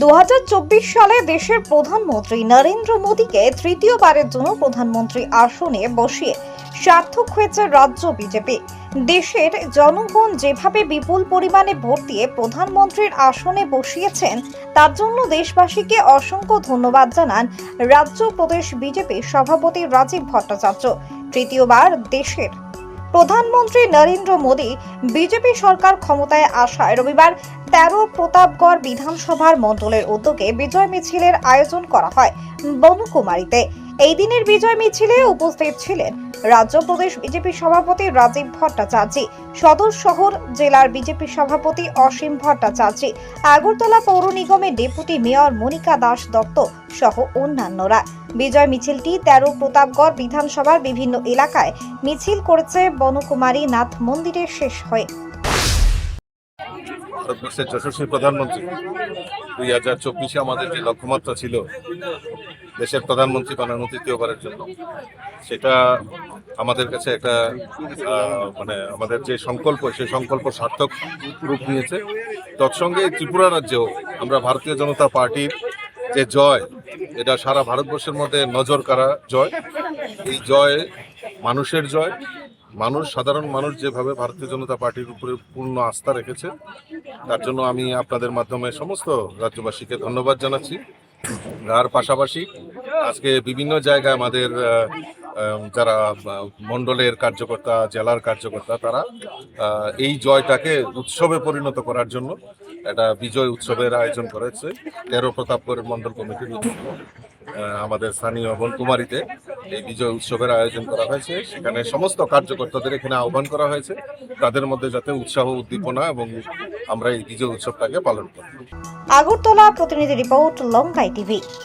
দু হাজার চব্বিশ সালে দেশের প্রধানমন্ত্রী নরেন্দ্র মোদীকে তৃতীয়বারের জন্য প্রধানমন্ত্রী আসনে বসিয়ে সার্থক হয়েছে রাজ্য বিজেপি। দেশের জনগণ যেভাবে বিপুল পরিমাণে ভোট দিয়ে প্রধানমন্ত্রীর আসনে বসিয়েছেন, তার জন্য দেশবাসীকে অসংখ্য ধন্যবাদ জানান রাজ্য প্রদেশ বিজেপির সভাপতি রাজীব ভট্টাচার্য। তৃতীয়বার দেশের প্রধানমন্ত্রী নরেন্দ্র মোদী বিজেপি সরকার ক্ষমতায় আসায় রবিবার তেরো প্রতাপগড় বিধানসভার মণ্ডলের উদ্যোগে বিজয় মিছিলের আয়োজন করা হয় বনকুমারীতে। এই দিনের বিজয় মিছিলে উপস্থিত ছিলেন রাজ্য প্রদেশ বিজেপি সভাপতি রাজীব ভট্টাচার্য, সদর শহর জেলার বিজেপি সভাপতি অসীম ভট্টাচার্য, আগরতলা পৌর নিগমের ডেপুটি মেয়র মনিকা দাস দত্ত সহ অন্যান্যরা। বিজয় মিছিলটি তেরো প্রতাপগড় বিধানসভার বিভিন্ন এলাকায় মিছিল করেছে বনকুমারী নাথ মন্দিরে শেষ হয়ে। ভারতবর্ষের যশস্বী প্রধানমন্ত্রী, দুই হাজার চব্বিশে আমাদের যে লক্ষ্যমাত্রা ছিল দেশের প্রধানমন্ত্রী বানানো তৃতীয়বারের জন্য। সেটা আমাদের কাছে একটা মানে আমাদের যে সংকল্প, সেই সংকল্প সার্থক রূপ নিয়েছে। তৎসঙ্গে ত্রিপুরা রাজ্যেও আমরা ভারতীয় জনতা পার্টির যে জয়, এটা সারা ভারতবর্ষের মধ্যে নজর কাড়া জয়। এই জয় মানুষের জয়। মানুষ, সাধারণ মানুষ যেভাবে ভারতীয় জনতা পার্টির উপরে পূর্ণ আস্থা রেখেছে, তার জন্য আমি আপনাদের মাধ্যমে সমস্ত রাজ্যবাসীকে ধন্যবাদ জানাচ্ছি। আর পাশাপাশি আজকে বিভিন্ন জায়গায় আমাদের যারা মণ্ডলের কার্যকর্তা, জেলার কার্যকর্তা, তারা এই জয়টাকে উৎসবে পরিণত করার জন্য একটা বিজয় উৎসবের আয়োজন করেছে। তেরো প্রতাপগড় মণ্ডল কমিটির। আমাদের স্থানীয় বনকুমারীতে এই বিজয় উৎসবের আয়োজন করা হয়েছে। সেখানে সমস্ত কার্যকর্তাদের এখানে আহ্বান করা হয়েছে, তাদের মধ্যে যাতে উৎসাহ, উদ্দীপনা এবং আমরা এই বিজয় উৎসবটাকে পালন করি। আগরতলা প্রতিনিধি রিপোর্ট, লঙ্কাই টিভি।